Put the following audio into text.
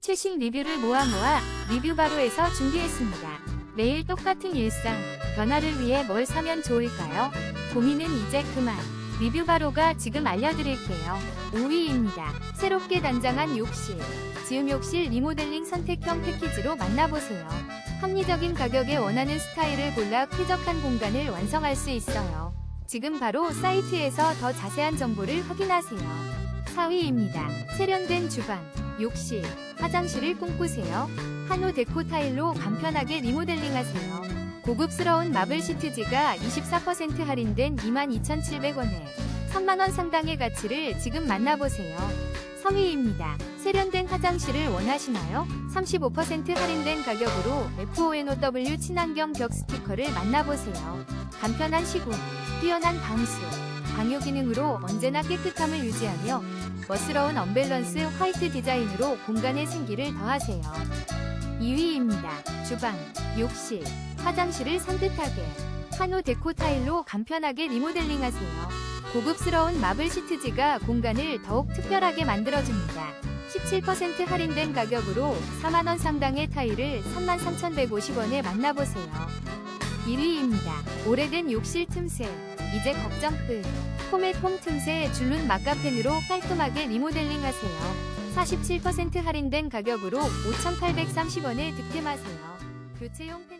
최신 리뷰를 모아 모아 리뷰 바로에서 준비했습니다. 매일 똑같은 일상, 변화를 위해 뭘 사면 좋을까요? 고민은 이제 그만. 리뷰 바로가 지금 알려드릴게요. 5위입니다. 새롭게 단장한 욕실. 지음 욕실 리모델링 선택형 패키지로 만나보세요. 합리적인 가격에 원하는 스타일을 골라 쾌적한 공간을 완성할 수 있어요. 지금 바로 사이트에서 더 자세한 정보를 확인하세요. 4위입니다. 세련된 주방, 욕실, 화장실을 꿈꾸세요. 한우 데코 타일로 간편하게 리모델링하세요. 고급스러운 마블 시트지가 24% 할인된 22,700원에 3만원 상당의 가치를 지금 만나보세요. 3위입니다. 세련된 화장실을 원하시나요? 35% 할인된 가격으로 FONOW 친환경 벽 스티커를 만나보세요. 간편한 시공, 뛰어난 방수, 방요 기능으로 언제나 깨끗함을 유지하며 멋스러운 언밸런스 화이트 디자인으로 공간의 생기를 더하세요. 2위입니다. 주방, 욕실, 화장실을 산뜻하게 한우 데코 타일로 간편하게 리모델링하세요. 고급스러운 마블 시트지가 공간을 더욱 특별하게 만들어줍니다. 17% 할인된 가격으로 4만원 상당의 타일을 33,150원에 만나보세요. 1위입니다. 오래된 욕실 틈새. 이제 걱정 끝. 포맷폼 틈새 줄눈 막가펜으로 깔끔하게 리모델링 하세요. 47% 할인된 가격으로 5,830원에 득템하세요. 교체용 펜